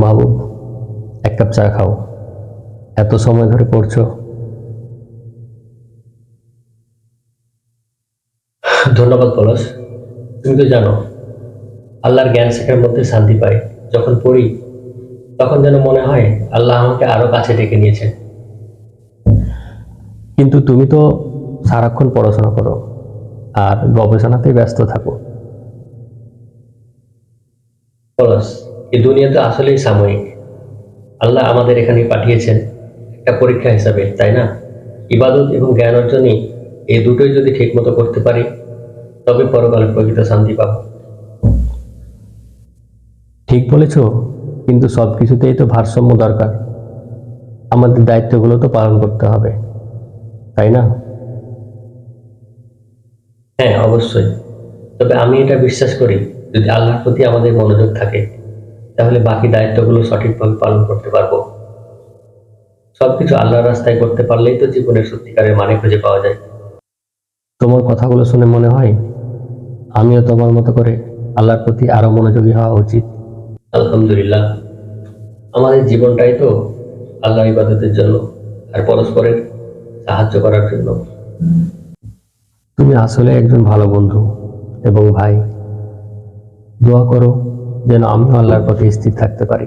মাহবুব এক কাপ চা খাও। এত সময় ধরে পড়ছো। ধন্যবাদ পলাশ। তুমি তো জানো আল্লাহর জ্ঞান শেখার মধ্যে শান্তি পাই। যখন পড়ি তখন যেন মনে হয় আল্লাহ আমাকে আরও কাছে ডেকে নিয়েছেন। কিন্তু তুমি তো সারাক্ষণ পড়াশোনা করো আর গবেষণাতেই ব্যস্ত থাকো। পলাশ এই দুনিয়াতে আসলেই সাময়িক। আল্লাহ আমাদের এখানে পাঠিয়েছেন একটা পরীক্ষা হিসাবে তাই না? ইবাদত এবং জ্ঞান অর্জনই এই দুটোই যদি ঠিকমতো করতে পারি তবে পরকালে প্রকৃত শান্তি পাব। ঠিক বলেছ কিন্তু সব কিছুতেই তো ভারসাম্য দরকার। আমাদের দায়িত্বগুলো তো পালন করতে হবে তাই না? হ্যাঁ অবশ্যই। তবে আমি এটা বিশ্বাস করি যদি আল্লাহর প্রতি আমাদের মনোযোগ থাকে তাহলে বাকি দায়িত্বগুলো সঠিকভাবে পালন করতে পারব। সবকিছু আল্লাহর রাস্তায় করতে পারলেই তো জীবনের সত্যিকারের মানে খুঁজে পাওয়া যায়। তোমার কথাগুলো শুনে মনে হয়, আমিও তোমার মতো করে আল্লাহর প্রতি আরও মনোযোগী হওয়া উচিত। আলহামদুলিল্লাহ। আমাদের জীবনটাই তো আল্লাহ ইবাদতের জন্য আর পরস্পরের সাহায্য করার জন্য। তুমি আসলে একজন ভালো বন্ধু এবং ভাই। দোয়া করো যেন আমিও আল্লাহর পথে স্থির থাকতে পারি।